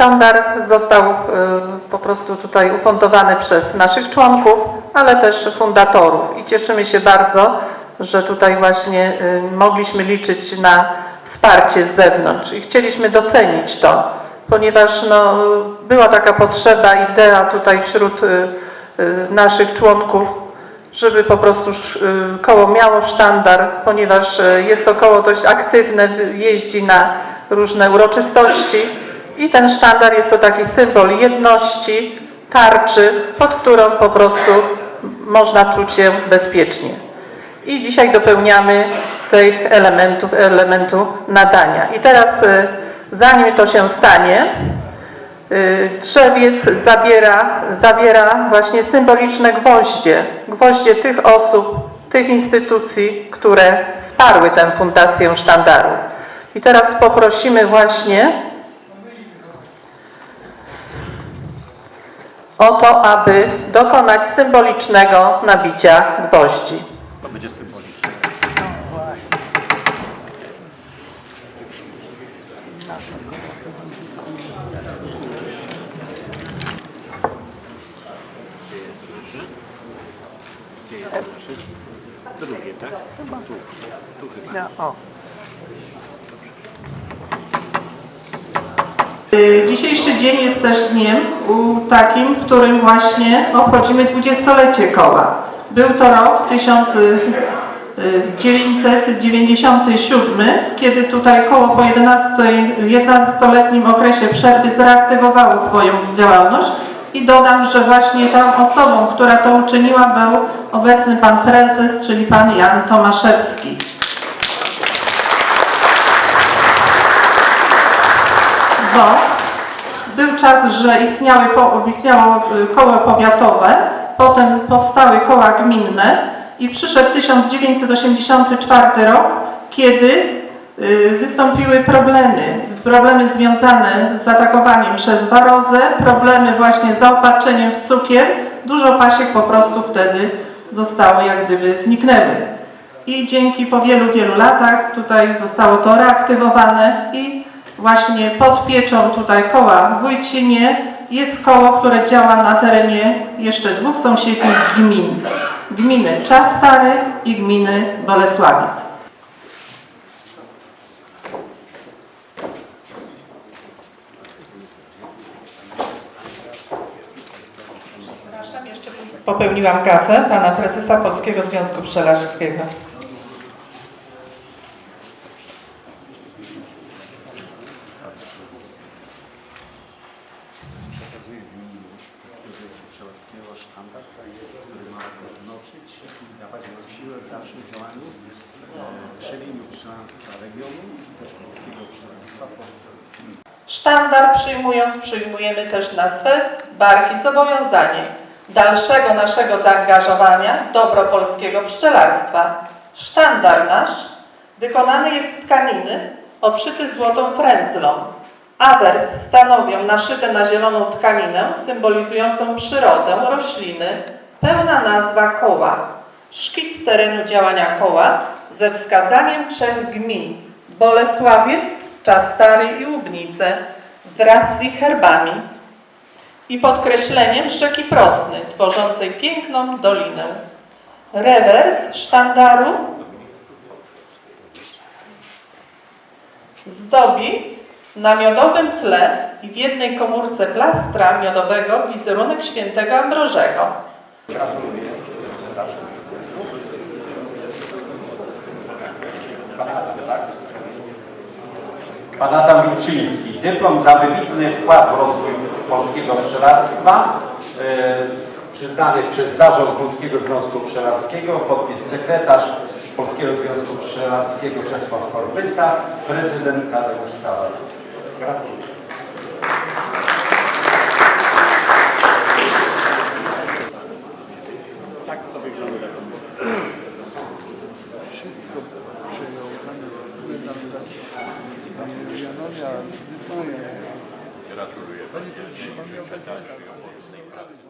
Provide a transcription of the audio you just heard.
Sztandar został y, po prostu tutaj ufundowany przez naszych członków, ale też fundatorów. I cieszymy się bardzo, że tutaj właśnie y, mogliśmy liczyć na wsparcie z zewnątrz. I chcieliśmy docenić to, ponieważ no, była taka potrzeba, idea tutaj wśród y, naszych członków, żeby po prostu koło miało sztandar, ponieważ jest to koło dość aktywne, jeździ na różne uroczystości i ten sztandar jest to taki symbol jedności, tarczy, pod którą po prostu można czuć się bezpiecznie. I dzisiaj dopełniamy tych elementów, elementu nadania. I teraz, y, zanim to się stanie, Y, Drzewiec zabiera, zawiera właśnie symboliczne gwoździe, gwoździe tych osób, tych instytucji, które wsparły tę fundację sztandaru. I teraz poprosimy właśnie o to, aby dokonać symbolicznego nabicia gwoździ. To będzie symboliczne. Drugie, tak? Tu, tu chyba. o. Y, dzień jest też dniem takim, w którym właśnie obchodzimy dwudziestolecie koła. Był to rok 1997, kiedy tutaj koło po 11 11-letnim okresie przerwy zreaktywowało swoją działalność i dodam, że właśnie tą osobą, która to uczyniła był obecny pan prezes, czyli pan Jan Tomaszewski. bo był czas, że istniały, istniało y, koło powiatowe, potem powstały koła gminne i przyszedł 1984 rok, kiedy y, wystąpiły problemy, problemy związane z atakowaniem przez warozę, problemy właśnie z zaopatrzeniem w cukier. Dużo pasiek po prostu wtedy zostało jak gdyby zniknęły. I dzięki po wielu, wielu latach tutaj zostało to reaktywowane i właśnie pod pieczą tutaj koła w Wójcinie jest koło, które działa na terenie jeszcze dwóch sąsiednich gmin. Gminy Czas Stary i gminy Bolesławiec. Popełniłam gafę pana prezesa Polskiego Związku Pszczelarskiego. Przekazuję w imieniu Polskiego Związku Pszczelarskiego sztandar, który ma zjednoczyć i dawać siłę w dalszym działaniu, e, krzewieniu pszczelarstwa regionu i też polskiego po Sztandar przyjmując, przyjmujemy też na swe barki zobowiązanie dalszego naszego zaangażowania w dobro polskiego pszczelarstwa. Sztandar nasz wykonany jest z tkaniny obszyty złotą frędzlą. Awers stanowią naszyte na zieloną tkaninę symbolizującą przyrodę rośliny, pełna nazwa koła. Szkic terenu działania koła ze wskazaniem trzech gmin Bolesławiec, Czas Stary i Łubnice wraz z ich herbami i podkreśleniem rzeki Prosny, tworzącej piękną dolinę. Rewers sztandaru zdobi Na miodowym tle i w jednej komórce plastra miodowego wizerunek świętego Ambrożego. Gratuluję. Sukcesów. Pan Adam, tak? Wilczyński. Dyplom za wybitny wkład w rozwój polskiego pszczelarstwa. e, Przyznany przez Zarząd Polskiego Związku Pszczelarskiego. Podpis sekretarz Polskiego Związku Pszczelarskiego Czesław Korbysa. Prezydent Tadeusz Sawar. Gratuluję. Tak to wygląda. Wszystko przyjął pan nam Janonia, Gratuluję. Panie prezesie, pan miał.